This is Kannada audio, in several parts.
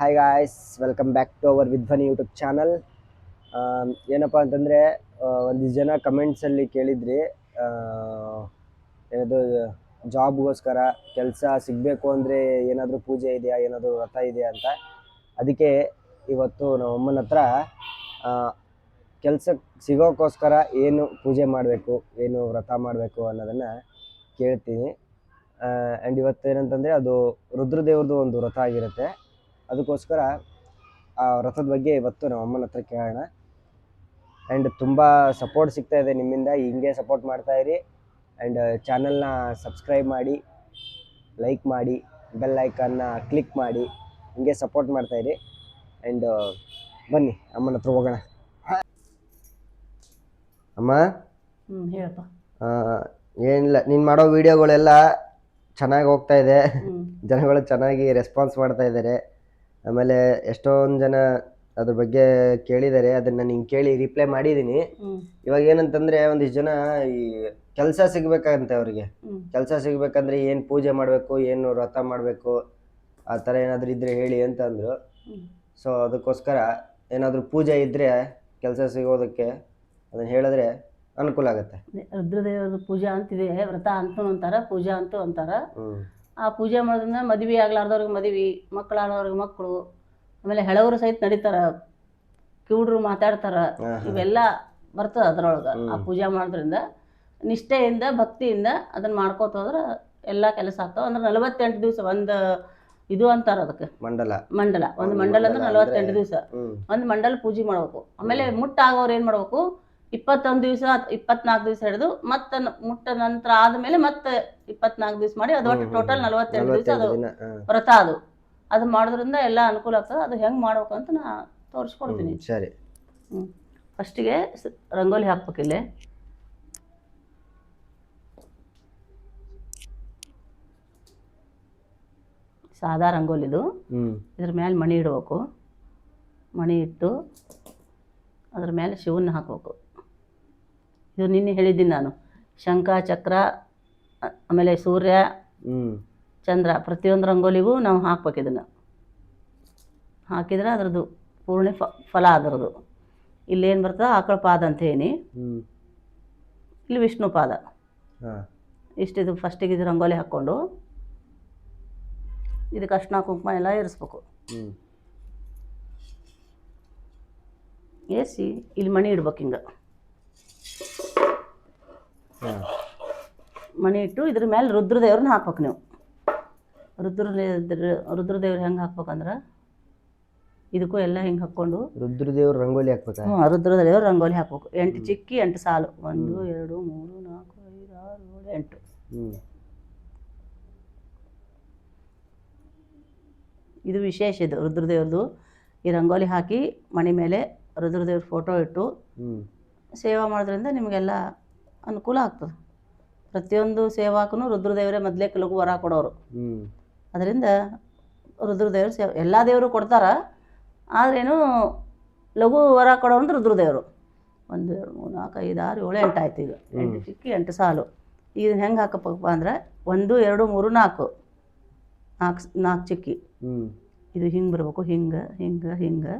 Hi guys welcome back to our Vidhwani YouTube channel ಏನಪ್ಪ ಅಂತಂದರೆ ಒಂದಿಷ್ಟು ಜನ ಕಮೆಂಟ್ಸಲ್ಲಿ ಕೇಳಿದ್ರಿ. ಏನದು ಜಾಬ್ಗೋಸ್ಕರ ಕೆಲಸ ಸಿಗಬೇಕು ಅಂದರೆ ಏನಾದರೂ ಪೂಜೆ ಇದೆಯಾ, ಏನಾದರೂ ವ್ರತ ಇದೆಯಾ ಅಂತ. ಅದಕ್ಕೆ ಇವತ್ತು ನಮ್ಮ ಅಮ್ಮನ ಹತ್ರ ಕೆಲಸ ಸಿಗೋಕ್ಕೋಸ್ಕರ ಏನು ಪೂಜೆ ಮಾಡಬೇಕು, ಏನು ವ್ರತ ಮಾಡಬೇಕು ಅನ್ನೋದನ್ನು ಕೇಳ್ತೀನಿ. ಆ್ಯಂಡ್ ಇವತ್ತು ಏನಂತಂದರೆ ಅದು ರುದ್ರದೇವ್ರದ್ದು ಒಂದು ವ್ರತ ಆಗಿರುತ್ತೆ. ಅದಕ್ಕೋಸ್ಕರ ಆ ವ್ರತದ ಬಗ್ಗೆ ಇವತ್ತು ನಮ್ಮ ಅಮ್ಮನ ಹತ್ರ ಕೇಳೋಣ. ಆ್ಯಂಡ್ ತುಂಬ ಸಪೋರ್ಟ್ ಸಿಗ್ತಾ ಇದೆ ನಿಮ್ಮಿಂದ. ಹಿಂಗೆ ಸಪೋರ್ಟ್ ಮಾಡ್ತಾ ಇರಿ. ಆ್ಯಂಡ್ ಚಾನಲ್ನ ಸಬ್ಸ್ಕ್ರೈಬ್ ಮಾಡಿ ಲೈಕ್ ಮಾಡಿ ಬೆಲ್ ಐಕನ್ನ ಕ್ಲಿಕ್ ಮಾಡಿ ಹಿಂಗೆ ಸಪೋರ್ಟ್ ಮಾಡ್ತಾ ಇರಿ. ಆ್ಯಂಡ್ ಬನ್ನಿ ಅಮ್ಮನ ಹತ್ರ ಹೋಗೋಣ. ಅಮ್ಮ? ಹೇಳಪ್ಪ. ಏನಿಲ್ಲ ನೀನು ಮಾಡೋ ವಿಡಿಯೋಗಳೆಲ್ಲ ಚೆನ್ನಾಗಿ ಹೋಗ್ತಾ ಇದೆ. ಜನಗಳು ಚೆನ್ನಾಗಿ ರೆಸ್ಪಾನ್ಸ್ ಮಾಡ್ತಾ ಇದ್ದಾರೆ ಆಮೇಲೆ ಎಷ್ಟೊಂದು ಜನ ಅದ್ರ ಬಗ್ಗೆ ಕೇಳಿದ್ದಾರೆ ಅದನ್ನ ನಾನು ಹಿಂಗೆ ಕೇಳಿ ರಿಪ್ಲೈ ಮಾಡಿದ್ದೀನಿ ಹ್ಞೂ ಇವಾಗ ಏನಂತಂದ್ರೆ ಒಂದಿಷ್ಟು ಜನ ಈ ಕೆಲಸ ಸಿಗ್ಬೇಕಂತೆ ಅವ್ರಿಗೆ. ಕೆಲಸ ಸಿಗ್ಬೇಕಂದ್ರೆ ಏನು ಪೂಜೆ ಮಾಡಬೇಕು ಏನು ವ್ರತ ಮಾಡಬೇಕು ಆ ಥರ ಏನಾದರೂ ಇದ್ರೆ ಹೇಳಿ ಅಂತ ಅಂದರು. ಸೊ ಅದಕ್ಕೋಸ್ಕರ ಏನಾದರೂ ಪೂಜೆ ಇದ್ದರೆ ಕೆಲಸ ಸಿಗೋದಕ್ಕೆ ಅದನ್ನ ಹೇಳಿದ್ರೆ ಅನುಕೂಲ ಆಗುತ್ತೆ. ರುದ್ರದೇವರ ಪೂಜಾ ಅಂತಿದೆ ವ್ರತ ಅಂತೂ ಅಂತಾರ ಪೂಜಾ ಅಂತೂ ಅಂತಾರ. ಆ ಪೂಜೆ ಮಾಡೋದ್ರಿಂದ ಮದುವೆ ಆಗ್ಲಾರ್ದವ್ರಿಗೆ ಮದುವೆ ಮಕ್ಕಳಾದವ್ರಿಗೆ ಮಕ್ಕಳು ಆಮೇಲೆ ಹೆಳವರು ಸಹಿತ ನಡೀತಾರ. ಕಿವುಡ್ರು ಮಾತಾಡ್ತಾರ. ಇವೆಲ್ಲ ಬರ್ತದ ಅದ್ರೊಳಗೆ ಆ ಪೂಜೆ ಮಾಡೋದ್ರಿಂದ. ನಿಷ್ಠೆಯಿಂದ ಭಕ್ತಿಯಿಂದ ಅದನ್ನ ಮಾಡ್ಕೋತ ಹೋದ್ರ ಎಲ್ಲ ಕೆಲಸ ಆಗ್ತಾವ. ಅಂದ್ರೆ ನಲವತ್ತೆಂಟು ದಿವಸ ಒಂದು ಇದು ಅಂತಾರ ಅದಕ್ಕೆ. ಮಂಡಲ. ಮಂಡಲ. ಒಂದು ಮಂಡಲ ಅಂದ್ರೆ ನಲವತ್ತೆಂಟು ದಿವಸ. ಒಂದು ಮಂಡಲ ಪೂಜೆ ಮಾಡ್ಬೇಕು. ಆಮೇಲೆ ಮುಟ್ಟಾಗೋರು ಏನ್ ಮಾಡ್ಬೇಕು? ಇಪ್ಪತ್ತೊಂದು ದಿವಸ ಇಪ್ಪತ್ನಾಲ್ಕು ದಿವಸ ಹಿಡಿದು ಮತ್ತೆ ಮುಟ್ಟ ನಂತರ ಆದ್ಮೇಲೆ ಮತ್ತೆ ಇಪ್ಪತ್ನಾಲ್ಕು ದಿವಸ ಮಾಡಿ ಅದು ಒಟ್ಟು ಟೋಟಲ್ ನಲವತ್ತೆರಡು ದಿವಸ ಅದು ವ್ರತ ಅದು. ಅದು ಮಾಡೋದ್ರಿಂದ ಎಲ್ಲ ಅನುಕೂಲ ಆಗ್ತದೆ. ಅದು ಹೆಂಗೆ ಮಾಡ್ಬೇಕು ಅಂತ ನಾ ತೋರಿಸ್ಕೊಡ್ತೀನಿ. ಸರಿ. ಹ್ಞೂ ಫಸ್ಟಿಗೆ ರಂಗೋಲಿ ಹಾಕ್ಬೇಕು ಇಲ್ಲಿ. ಸಾದಾ ರಂಗೋಲಿದು ಇದ್ರ ಮೇಲೆ ಮಣಿ ಇಡಬೇಕು. ಮಣಿ ಇಟ್ಟು ಅದ್ರ ಮೇಲೆ ಶಿವನ್ನ ಹಾಕ್ಬೇಕು. ಇದು ನಿನ್ನೆ ಹೇಳಿದ್ದೀನಿ ನಾನು. ಶಂಖ ಚಕ್ರ ಆಮೇಲೆ ಸೂರ್ಯ ಚಂದ್ರ ಪ್ರತಿಯೊಂದು ರಂಗೋಲಿಗೂ ನಾವು ಹಾಕ್ಬೇಕು ಇದನ್ನು. ಹಾಕಿದ್ರೆ ಅದರದ್ದು ಪೂರ್ಣ ಫ ಫಲ ಅದರದ್ದು. ಇಲ್ಲೇನು ಬರ್ತದೆ? ಆಕಳ ಪಾದ ಅಂತ ಹೇಳಿ. ಇಲ್ಲಿ ವಿಷ್ಣು ಪಾದ. ಇಷ್ಟಿದು ಫಸ್ಟಿಗೆ ಇದು ರಂಗೋಲಿ ಹಾಕ್ಕೊಂಡು ಇದಕ್ಕೆ ಅರ್ಶಿನ ಕುಂಕುಮ ಎಲ್ಲ ಇರಿಸ್ಬೇಕು. ಏರಿಸಿ ಇಲ್ಲಿ ಮಣಿ ಇಡ್ಬೇಕು ಹಿಂಗೆ. ಮಣಿ ಇಟ್ಟು ಇದ್ರ ಮೇಲೆ ರುದ್ರದೇವ್ರನ್ನ ಹಾಕ್ಬೇಕು ನೀವು. ರುದ್ರ ರುದ್ರದೇವ್ರು ಹೆಂಗೆ ಹಾಕ್ಬೇಕಂದ್ರೆ? ಇದಕ್ಕೂ ಎಲ್ಲ ಹಿಂಗೆ ಹಾಕ್ಕೊಂಡು. ರುದ್ರದೇವ್ರ ರಂಗೋಲಿ ಹಾಕ್ಬೇಕು? ಹ್ಞೂ ರುದ್ರದೇವ್ರ ರಂಗೋಲಿ ಹಾಕ್ಬೇಕು. ಎಂಟು ಚಿಕ್ಕಿ ಎಂಟು ಸಾಲು. ಒಂದು ಎರಡು ಮೂರು ನಾಲ್ಕು ಐದು ಆರು ಏಳು ಎಂಟು. ಇದು ವಿಶೇಷ ಇದು. ರುದ್ರದೇವ್ರದ್ದು ಈ ರಂಗೋಲಿ ಹಾಕಿ ಮಣಿ ಮೇಲೆ ರುದ್ರದೇವ್ರ ಫೋಟೋ ಇಟ್ಟು ಸೇವಾ ಮಾಡೋದ್ರಿಂದ ನಿಮಗೆಲ್ಲ ಅನುಕೂಲ ಆಗ್ತದೆ. ಪ್ರತಿಯೊಂದು ಸೇವಾಕೂ ರುದ್ರದೇವರೇ ಮೊದಲೇ ಕೆಲವು ವರ ಕೊಡೋರು. ಅದರಿಂದ ರುದ್ರದೇವರು ಸೇವೆ ಎಲ್ಲ ದೇವರು ಕೊಡ್ತಾರ ಆದ್ರೇನು ಲಘು ವರ ಕೊಡೋರು ಅಂದ್ರೆ ರುದ್ರದೇವರು. ಒಂದು ಎರಡು ಮೂರು ನಾಲ್ಕು ಐದು ಆರು ಏಳು ಎಂಟು ಆಯ್ತು ಈಗ. ಎಂಟು ಚಿಕ್ಕಿ ಎಂಟು ಸಾಲು. ಈಗ ಹೆಂಗೆ ಹಾಕಪ್ಪ ಅಂದ್ರೆ ಒಂದು ಎರಡು ಮೂರು ನಾಲ್ಕು. ನಾಲ್ಕು ನಾಲ್ಕು ಚಿಕ್ಕಿ. ಇದು ಹಿಂಗೆ ಬರಬೇಕು ಹಿಂಗೆ ಹಿಂಗೆ ಹಿಂಗೆ.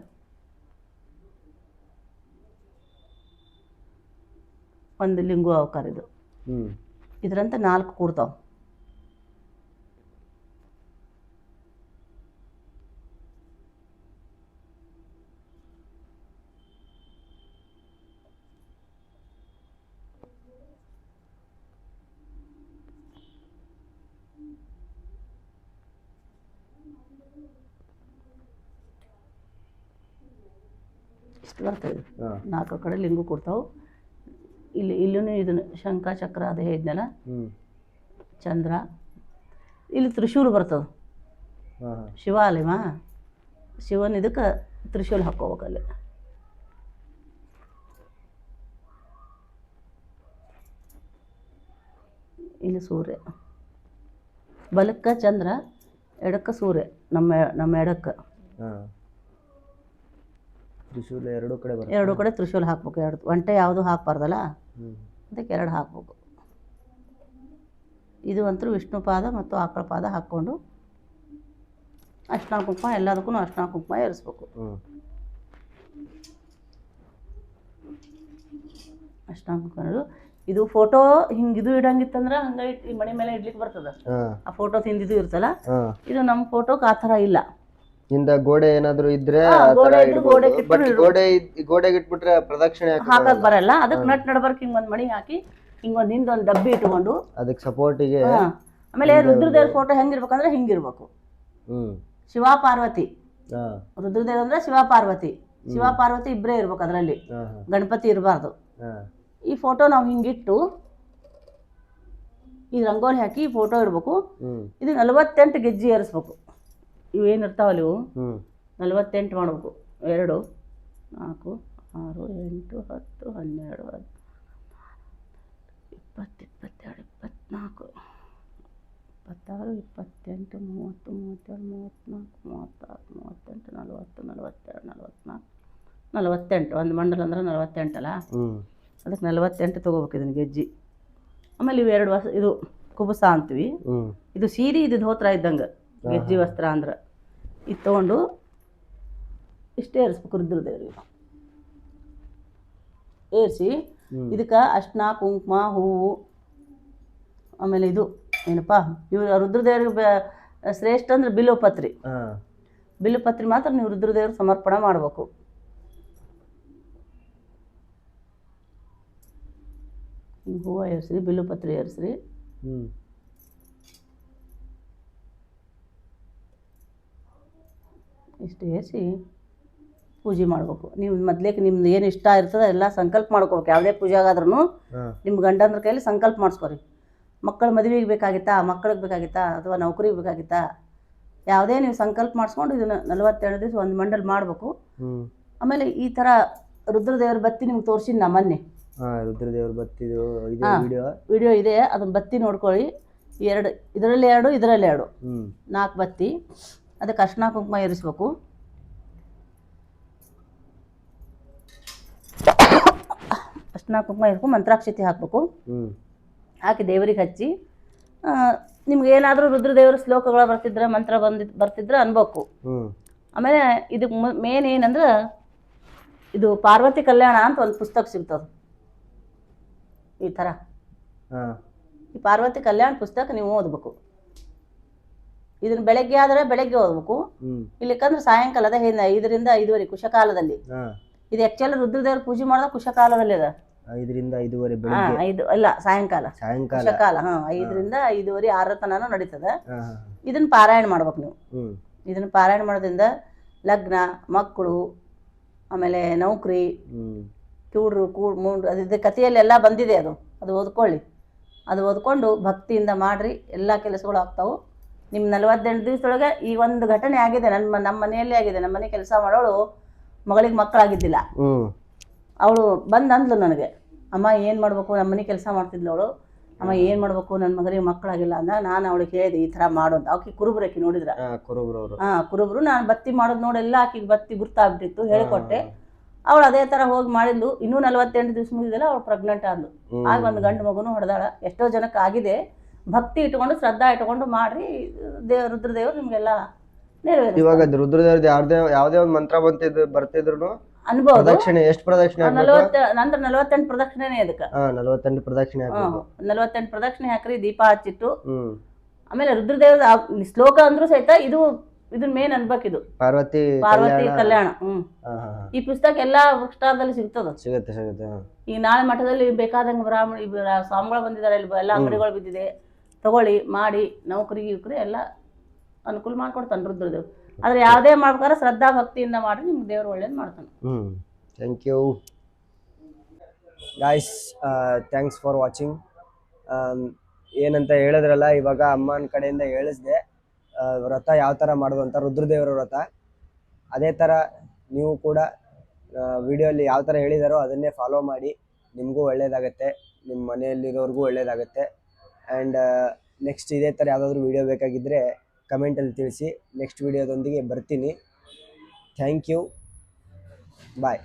ಒಂದು ಲಿಂಗು ಅವಕಾರ ಇದು. ಇದರಂತ ನಾಲ್ಕು ಕೂಡ್ತಾವ. ಇಷ್ಟು ಬರ್ತದೆ ನಾಲ್ಕು ಕಡೆ ಲಿಂಗು ಕೊಡ್ತಾವೆ. ಇಲ್ಲಿ ಇಲ್ಲೂ ಇದನ್ನು ಶಂಖ ಅದು ಹೇಳಿದ್ನಲ್ಲ? ಚಂದ್ರ. ಇಲ್ಲಿ ತ್ರಿಶೂಲ್ ಬರ್ತದೆ. ಶಿವ ಅಲ್ಲಿಮ ಶಿವನ ಇದಕ್ಕೆ ತ್ರಿಶೂಲ್ ಹಾಕೋಬೇಕಲ್ಲಿ ಇಲ್ಲಿ ಸೂರ್ಯ. ಬಲಕ್ಕೆ ಚಂದ್ರ ಎಡಕ್ಕೆ ಸೂರ್ಯ ನಮ್ಮ ನಮ್ಮ ಎಡಕ್ಕೆ. ತ್ರಿಶೂಲ ಎರಡೂ ಕಡೆ ಬರುತ್ತೆ. ಎರಡು ಕಡೆ ತ್ರಿಶೂಲ ಹಾಕ್ಬೇಕು. ಎರಡು ಒಂಟೆ ಯಾವುದು ಹಾಕ್ಬಾರ್ದಲ್ಲ? ಅದಕ್ಕೆ ಎರಡು ಹಾಕ್ಬೇಕು. ಇದು ಅಂತೂ ವಿಷ್ಣು ಪಾದ ಮತ್ತು ಆಕಳ ಪಾದ ಹಾಕ್ಕೊಂಡು ಅರ್ಶಿನ ಕುಂಕುಮ ಎಲ್ಲದಕ್ಕೂ ಅರ್ಶಿನ ಕುಂಕುಮ ಏರಿಸ್ಬೇಕು. ಅಷ್ಟ ಅರ್ಶಿನ ಕುಂಕುಮ ಇದು ಫೋಟೋ ಹಿಂಗಿದು ಇಡಂಗಿತ್ತಂದ್ರ ಹಂಗ ಇಟ್ಟು ಮನೆ ಮೇಲೆ ಇಡ್ಲಿಕ್ಕೆ ಬರ್ತದ. ಆ ಫೋಟೋ ತಿಂದಿದ್ದು ಇರ್ತಲ್ಲ. ಇದು ನಮ್ಮ ಫೋಟೋ ಆ ಥರ ಇಲ್ಲ. ಹಿಂದ ಗೋಡೆ ಏನಾದ್ರು ಇದ್ರೆ ಆ ಗೋಡೆ ಇದ್ರೆ ಇಡ್ಬೋದು. ಗೋಡೆಗೆ. ಗೋಡೆ ಇದ್- ಇಟ್ಬಿಟ್ರೆ ಪ್ರದಕ್ಷಿಣೆ ಹಾಕಕ್ ಹಾಕಕ್ ಬರಲ್ಲ. ಬರಲ್ಲ. ಅದಕ್ಕೆ ನಟ್ ನಡ್ಬರ್ಕ್ ಹಿಂಗ್ ಒಂದ್ ಮಣಿ ಹಾಕಿ ಹಿಂಗ್ ಒಂದ್ ಹಿಂದ್ ಒಂದ್ ಡಬ್ಬಿ ಇಟ್ಕೊಂಡು ಅದಕ್ಕೆ ಸಪೋರ್ಟಿಗೆ ಹಾ. ಆಮೇಲೆ ರುದ್ರದೇವ್ರ ಫೋಟೋ ಹೆಂಗಿರ್ಬೇಕಂದ್ರೆ ಹಿಂಗಿರ್ಬೇಕು. ಹ್ಮ್. ಶಿವ ಪಾರ್ವತಿ ಹಾ. ರುದ್ರದೇವ್ ಅಂದ್ರೆ ಶಿವ ಪಾರ್ವತಿ ಶಿವ ಪಾರ್ವತಿ ಇಬ್ಬರೇ ಇರ್ಬೇಕು ಅದರಲ್ಲಿ. ಹಾ ಹಾ. ಗಣಪತಿ ಇರಬಾರ್ದು. ಹಾ. ಈ ಫೋಟೋ ನಾವು ಹಿಂಗಿಟ್ಟು ಈ ರಂಗೋಲಿ ಹಾಕಿ ಫೋಟೋ ಇಡ್ಬೇಕು. ಹ್ಮ್. ಇದು ನಲವತ್ತೆಂಟು ಗೆಜ್ಜೆ ಏರಿಸ್ಬೇಕು. ಇವು ಏನು ಇರ್ತಾವಲ್ಲ ಇವು ನಲವತ್ತೆಂಟು ಮಾಡಬೇಕು. ಎರಡು ನಾಲ್ಕು ಆರು ಎಂಟು ಹತ್ತು ಹನ್ನೆರಡು ಹತ್ತು ಇಪ್ಪತ್ತು ಇಪ್ಪತ್ತೆರಡು ಇಪ್ಪತ್ತ್ನಾಲ್ಕು ಇಪ್ಪತ್ತಾರು ಇಪ್ಪತ್ತೆಂಟು ಮೂವತ್ತು ಮೂವತ್ತೇಳು ಮೂವತ್ತ್ನಾಲ್ಕು ಮೂವತ್ತಾರು ಮೂವತ್ತೆಂಟು ನಲವತ್ತು ನಲವತ್ತೆರಡು ನಲವತ್ತ್ನಾಲ್ಕು ನಲವತ್ತೆಂಟು. ಒಂದು ಮಂಡಲ ಅಂದ್ರೆ ನಲವತ್ತೆಂಟಲ್ಲ? ಅದಕ್ಕೆ ನಲವತ್ತೆಂಟು ತೊಗೋಬೇಕು ಇದನ್ನು ಗೆಜ್ಜಿ. ಆಮೇಲೆ ಇವು ಎರಡು ವರ್ಷ ಇದು ಕುಬುಸ ಅಂತೀವಿ. ಇದು ಸೀರೆ ಇದು ಧೋತ್ರ ಇದ್ದಂಗೆ. ಗೆಜ್ಜಿ ವಸ್ತ್ರ ಅಂದ್ರೆ. ಇದು ತೊಗೊಂಡು ಇಷ್ಟೇ ಏರಿಸ್ಬೇಕು ರುದ್ರದೇವ್ರಿಗೆ. ಏರಿಸಿ. ಇದಕ್ಕೆ ಅರ್ಶಿನ ಕುಂಕುಮ ಹೂವು ಆಮೇಲೆ ಇದು ಏನಪ್ಪ ಇವ್ರು ರುದ್ರದೇವ್ರಿಗೆ ಬೆ- ಶ್ರೇಷ್ಠ ಅಂದ್ರೆ ಬಿಲ್ವಪತ್ರಿ ಬಿಲ್ವಪತ್ರಿ ಮಾತ್ರ ನೀವು ರುದ್ರದೇವ್ರಿಗೆ ಸಮರ್ಪಣೆ ಮಾಡಬೇಕು. ಹೂವು ಹೂವು ಏರಿಸ್ರಿ ಬಿಲ್ವಪತ್ರಿ ಏರಿಸ್ರಿ ಹ್ಮ್ ಇಷ್ಟು ಏರಿಸಿ ಪೂಜೆ ಮಾಡ್ಬೇಕು. ನೀವು ಮೊದ್ಲೇಕ್ ನಿಮ್ದು ಏನು ಇಷ್ಟ ಇರ್ತದೆ ಎಲ್ಲ ಸಂಕಲ್ಪ ಮಾಡ್ಕೋಬೇಕು. ಯಾವುದೇ ಪೂಜೆಗಾದ್ರೂ ನಿಮ್ಮ ಗಂಡಂದ್ರ ಕೈಲಿ ಸಂಕಲ್ಪ ಮಾಡಿಸ್ಕೊರಿ. ಮಕ್ಕಳ ಮದುವೆಗೆ ಬೇಕಾಗಿತ್ತಾ ಮಕ್ಕಳಿಗೆ ಬೇಕಾಗಿತ್ತಾ ಅಥವಾ ನೌಕರಿಗೆ ಬೇಕಾಗಿತ್ತಾ ಯಾವುದೇ ನೀವು ಸಂಕಲ್ಪ ಮಾಡಿಸ್ಕೊಂಡು ಇದನ್ನು ನಲವತ್ತೆರಡು ದಿವಸ ಒಂದು ಮಂಡಲ್ ಮಾಡಬೇಕು. ಆಮೇಲೆ ಈ ಥರ ರುದ್ರದೇವ್ರ ಬತ್ತಿ ನಿಮ್ಗೆ ತೋರಿಸಿದ್ದು ನಾ ಮೊನ್ನೆ. ರುದ್ರದೇವ್ರ ಬತ್ತಿದು ವಿಡಿಯೋ ವಿಡಿಯೋ ಇದೆ. ಅದನ್ನ ಬತ್ತಿ ನೋಡ್ಕೊಳ್ಳಿ. ಎರಡು ಇದರಲ್ಲಿ ಎರಡು ಇದರಲ್ಲಿ ಎರಡು. ನಾಲ್ಕು ಬತ್ತಿ. ಅದಕ್ಕೆ ಅರ್ಶಿನ ಕುಂಕುಮ ಇರಿಸ್ಬೇಕು. ಅರ್ಶಿನ ಕುಂಕುಮ ಇರ್ಬೇಕು ಮಂತ್ರಾಕ್ಷತೆ ಹಾಕಬೇಕು. ಹಾಕಿ ದೇವರಿಗೆ ಹಚ್ಚಿ ನಿಮ್ಗೆ ಏನಾದರೂ ರುದ್ರದೇವರ ಶ್ಲೋಕಗಳು ಬರ್ತಿದ್ರೆ ಮಂತ್ರ ಬಂದಿದ್ ಬರ್ತಿದ್ರೆ ಅನ್ಬೇಕು. ಆಮೇಲೆ ಇದಕ್ಕೆ ಮೇನ್ ಏನಂದ್ರೆ ಇದು ಪಾರ್ವತಿ ಕಲ್ಯಾಣ ಅಂತ ಒಂದು ಪುಸ್ತಕ ಸಿಗ್ತದೆ. ಈ ಥರ ಈ ಪಾರ್ವತಿ ಕಲ್ಯಾಣ ಪುಸ್ತಕ ನೀವು ಓದಬೇಕು. ಇದನ್ನ ಬೆಳಗ್ಗೆ ಆದ್ರೆ ಬೆಳಗ್ಗೆ ಹೋಗ್ಬೇಕು ಇಲ್ಲಿ ಇಲ್ಲಿಕಂದ್ರೆ ಸಾಯಂಕಾಲದ ಹಿಂದ ಐದರಿಂದ ಐದುವರೆ ಕುಶಕಾಲದಲ್ಲಿ. ಇದು ಆಕ್ಚುಲಿ ರುದ್ರದೇವ್ರ ಪೂಜೆ ಮಾಡೋದ ಕುಶಕಾಲದಲ್ಲಿ ಅದ. ಐದರಿಂದ ಐದುವರೆ ಹಾ ಐದು ಅಲ್ಲ ಸಾಯಂಕಾಲ. ಸಾಯಂಕಾಲ. ಕುಶಕಾಲ ಹಾ ಐದರಿಂದ ಐದುವರೆ ಆರ ತನಕ ನಡೀತದ. ಇದನ್ನ ಪಾರಾಯಣ ಮಾಡ್ಬೇಕು ನೀವು. ಇದನ್ನ ಪಾರಾಯಣ ಮಾಡೋದ್ರಿಂದ ಲಗ್ನ ಮಕ್ಕಳು ಆಮೇಲೆ ನೌಕರಿ ಕೂಡ್ರು ಕಿವುಡ್ರು ಕೂಡ್ ಮೂಡ್ ಅದು ಕಥೆಯಲ್ಲಿ ಎಲ್ಲ ಬಂದಿದೆ ಅದು. ಅದು ಓದ್ಕೊಳ್ಳಿ. ಅದು ಓದ್ಕೊಂಡು ಭಕ್ತಿಯಿಂದ ಮಾಡ್ರಿ ಎಲ್ಲ ಕೆಲಸಗಳು ಆಗ್ತಾವು. ನಿಮ್ಮ ನಲವತ್ತೆಂಟು ದಿವಸದೊಳಗೆ ಈ ಒಂದು ಘಟನೆ ಆಗಿದೆ. ನನ್ನ ನಮ್ಮ ಮನೆಯಲ್ಲೇ ಆಗಿದೆ. ನಮ್ಮ ಮನೆ ಕೆಲಸ ಮಾಡೋಳು ಮಗಳಿಗೆ ಮಕ್ಕಳಾಗಿದ್ದಿಲ್ಲ. ಅವಳು ಬಂದು ಅಂದ್ಲು ನನಗೆ. ಅಮ್ಮ ಏನು ಮಾಡಬೇಕು? ನಮ್ಮ ಮನೆ ಕೆಲಸ ಮಾಡ್ತಿದ್ಲು ಅವಳು. ಅಮ್ಮ ಏನು ಮಾಡಬೇಕು? ನನ್ನ ಮಗನಿಗೆ ಮಕ್ಕಳಾಗಿಲ್ಲ ಅಂದ ನಾನು ಅವಳಿಗೆ ಹೇಳಿದೆ ಈ ಥರ ಮಾಡು ಅಂತ. ಆಕೆ ಆಕಿ ನೋಡಿದ್ರ? ಹಾ ಕುರುಬ್ರು ನಾನು ಬತ್ತಿ ಮಾಡೋದು ನೋಡೆಲ್ಲ ಆಕಿಗೆ ಬತ್ತಿ ಗುರ್ತಾಗ್ಬಿಟ್ಟಿತ್ತು ಹೇಳಿಕೊಟ್ಟೆ. ಅವಳು ಅದೇ ಥರ ಹೋಗಿ ಮಾಡಿದ್ಲು. ಇನ್ನೂ ನಲವತ್ತೆಂಟು ದಿವಸ ಮುಗಿದಿಲ್ಲ ಅವಳು ಪ್ರೆಗ್ನೆಂಟ್ ಆದ್ಲು. ಆಗ ಒಂದು ಗಂಡು ಮಗುನು ಹೊಡೆದಾಳ. ಎಷ್ಟೋ ಜನಕ್ಕೆ ಆಗಿದೆ. ಭಕ್ತಿ ಇಟ್ಕೊಂಡು ಶ್ರದ್ಧಾ ಇಟ್ಕೊಂಡು ಮಾಡ್ರಿ ದೇವ್ ರುದ್ರದೇವ್ರು ನಿಮ್ಗೆಲ್ಲ ನೆರವೇರಿ ಇವಾಗ ಅದು ರುದ್ರದೇವ್ರದ್ದು ಯಾವ್ದೇ ಯಾವ್ದೇ ಒಂದು ಮಂತ್ರ ಬಂತಿದ್ ಬರ್ತಿದ್ರು ಅನ್ಬೋದು ಪ್ರದಕ್ಷಿಣೆ ಎಷ್ಟು ಪ್ರದಕ್ಷಿಣೆ ಹಾಕ್ಬೇಕು ನಲವತ್ತ ನಂತರ ನಲವತ್ತೆಂಟು ಪ್ರದಕ್ಷಿಣೆನೇ ಅದಕ್ಕೆ. ಹಾ ನಲವತ್ತೆಂಟು ಪ್ರದಕ್ಷಿಣೆ ಹಾಕ್ಬೇಕು ನಲವತ್ತೆಂಟು ಪ್ರದಕ್ಷಿಣೆ ಹಾಕ್ರಿ ದೀಪ ಹಚ್ಚಿಟ್ಟು. ಹ್ಮ್. ಆಮೇಲೆ ರುದ್ರದೇವ್ ಆ ಶ್ಲೋಕ ಅಂದ್ರು ಸಹಿತ ಇದು ಇದನ್ ಮೇನ್ ಅನ್ಬೇಕಿದು ಪಾರ್ವತಿ ಪಾರ್ವತಿ ಕಲ್ಯಾಣ. ಕಲ್ಯಾಣ ಹ್ಮ್. ಹಾ ಹಾ ಹಾ. ಈ ಪುಸ್ತಕ ಎಲ್ಲಾ ಬುಕ್ ಸ್ಟಾಲ್ದಲ್ಲಿ ಸಿಗ್ತದ. ಸಿಗುತ್ತೆ ಸಿಗುತ್ತೆ ಹಾ. ಈಗ ನಾಳೆ ಮಠದಲ್ಲಿ ಬೇಕಾದಂಗ ಬ್ರಾಹ್ಮಣ ಸ್ವಾಮಿಗಳು ಬಂದಿದ್ದಾರೆ ಇಲ್ಲಿ ಎಲ್ಲ ಅಂಗಡಿಗಳು ಬಿದ್ದಿದೆ. ತಗೊಳ್ಳಿ, ಮಾಡಿ, ನೌಕರಿ ಗೀಕರಿ ಎಲ್ಲ ಅನುಕೂಲ ಮಾಡ್ಕೊಡ್ತಾನೆ ರುದ್ರದೇವ್. ಆದ್ರೆ ಯಾವುದೇ ಮಾಡ್ಬೇಕಾದ್ರೆ ಶ್ರದ್ಧಾ ಭಕ್ತಿಯಿಂದ ಮಾಡಿ ನಿಮ್ಗೆ ದೇವ್ರು ಒಳ್ಳೇದು ಮಾಡ್ತಾನೆ. ಹ್ಮ್ thank you guys thanks for watching ಏನಂತ ಹೇಳಿದ್ರಲ್ಲ, ಇವಾಗ ಅಮ್ಮನ ಕಡೆಯಿಂದ ಹೇಳಿಸ್ದೆ ವ್ರತ ಯಾವ ಥರ ಮಾಡೋದು ಅಂತ, ರುದ್ರದೇವರ ವ್ರತ. ಅದೇ ಥರ ನೀವು ಕೂಡ ವಿಡಿಯೋಲಿ ಯಾವ ಥರ ಹೇಳಿದಾರೋ ಅದನ್ನೇ ಫಾಲೋ ಮಾಡಿ. ನಿಮಗೂ ಒಳ್ಳೇದಾಗತ್ತೆ ನಿಮ್ಮ ಮನೆಯಲ್ಲಿರೋರ್ಗೂ ಒಳ್ಳೇದಾಗತ್ತೆ. ಆ್ಯಂಡ್ ನೆಕ್ಸ್ಟ್ ಇದೇ ಥರ ಯಾವುದಾದ್ರೂ ವಿಡಿಯೋ ಬೇಕಾಗಿದ್ದರೆ ಕಮೆಂಟಲ್ಲಿ ತಿಳಿಸಿ. ನೆಕ್ಸ್ಟ್ ವಿಡಿಯೋದೊಂದಿಗೆ ಬರ್ತೀನಿ. Thank you bye